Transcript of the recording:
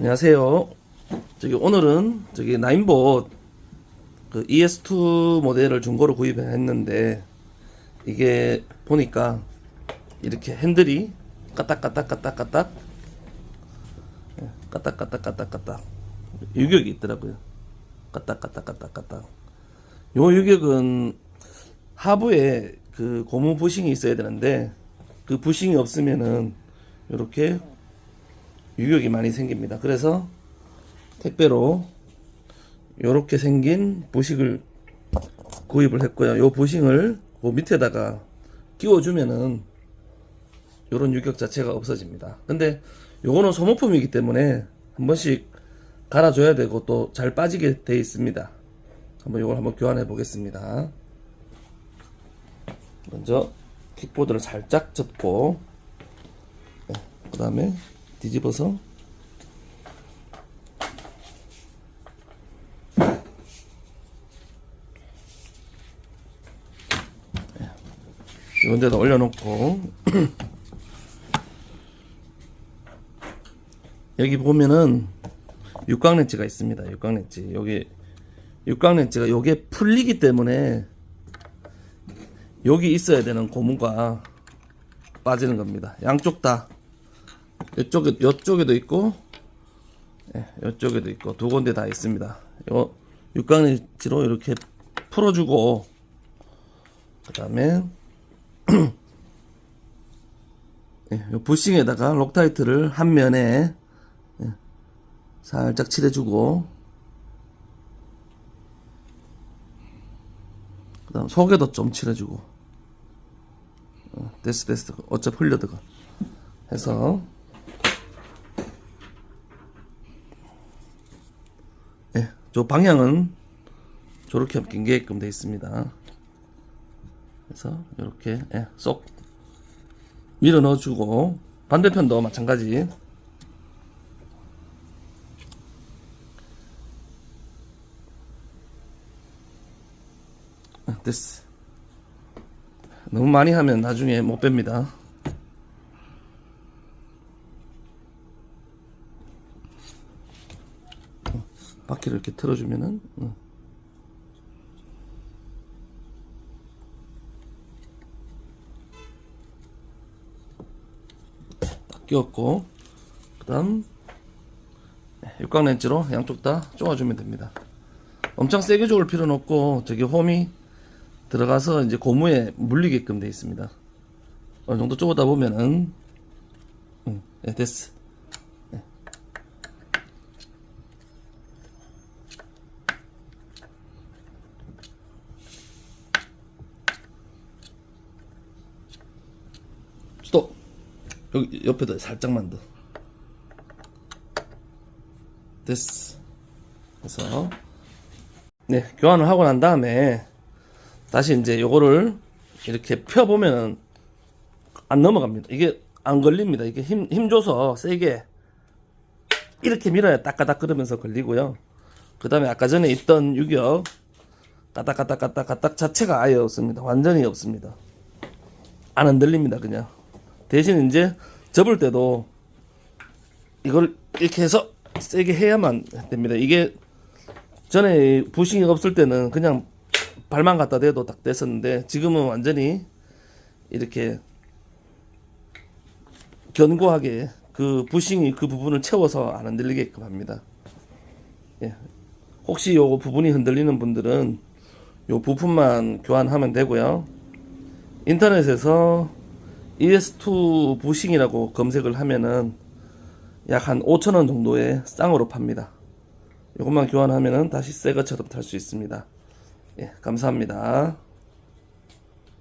안녕하세요. 저기 오늘은 저기 나인봇 그 ES2 모델을 중고로 구입했는데 이게 보니까 이렇게 핸들이 까딱까딱까딱까딱 예, 까딱까딱까딱까딱 유격이 있더라고요. 까딱까딱까딱까딱 요 유격은 하부에 그 고무 부싱이 있어야 되는데 그 부싱이 없으면은 이렇게 유격이 많이 생깁니다. 그래서 택배로 이렇게 생긴 부식을 구입을 했고요. 요 부싱을 그 밑에다가 끼워주면은 요런 유격 자체가 없어집니다. 근데 요거는 소모품이기 때문에 한 번씩 갈아줘야 되고 또 잘 빠지게 돼 있습니다. 한번 요걸 한번 교환해 보겠습니다. 먼저 킥보드를 살짝 접고 그 다음에 뒤집어서. 이런 데다 올려놓고. 여기 보면은 육각렌치가 있습니다. 육각렌치. 여기 육각렌치가 요게 풀리기 때문에 여기 있어야 되는 고무가 빠지는 겁니다. 양쪽 다 이쪽에 이쪽에도 있고 예, 이쪽에도 있고 두 군데 다 있습니다. 요 육각렌치로 이렇게 풀어주고 그 다음에 예, 요 부싱에다가 록타이트를 한 면에 예, 살짝 칠해주고 그 다음 속에도 좀 칠해주고 어, 됐어 됐어 어차피 흘려들어 해서 예, 저 방향은 저렇게 낑게끔 되어 있습니다. 그래서 이렇게 예, 쏙 밀어 넣어주고 반대편도 마찬가지. 아, 됐어. 너무 많이 하면 나중에 못 뺍니다. 바퀴를 이렇게 틀어주면은 어. 딱 끼웠고 그 다음 육각 렌치로 양쪽 다 쪼아주면 됩니다. 엄청 세게 조을 필요는 없고 저기 홈이 들어가서 이제 고무에 물리게끔 돼 있습니다. 어느 정도 쪼다 보면은 응, 예, 됐어. 여기 옆에다 살짝만 더. 됐어. 그래서 네 교환을 하고 난 다음에 다시 이제 요거를 이렇게 펴 보면은 안 넘어갑니다. 이게 안 걸립니다. 이게 힘, 힘 줘서 세게 이렇게 밀어야 따까닥 그러면서 걸리고요. 그 다음에 아까 전에 있던 유격 까딱까딱까딱까딱 자체가 아예 없습니다. 완전히 없습니다. 안 흔들립니다. 그냥 대신 이제 접을 때도 이걸 이렇게 해서 세게 해야만 됩니다. 이게 전에 부싱이 없을 때는 그냥 발만 갖다 대도 딱 됐었는데 지금은 완전히 이렇게 견고하게 그 부싱이 그 부분을 채워서 안 흔들리게끔 합니다. 예. 혹시 요 부분이 흔들리는 분들은 요 부품만 교환하면 되고요. 인터넷에서 ES2 부싱이라고 검색을 하면은 약 한 5천원 정도의 쌍으로 팝니다. 요것만 교환하면은 다시 새 것처럼 탈 수 있습니다. 예, 감사합니다.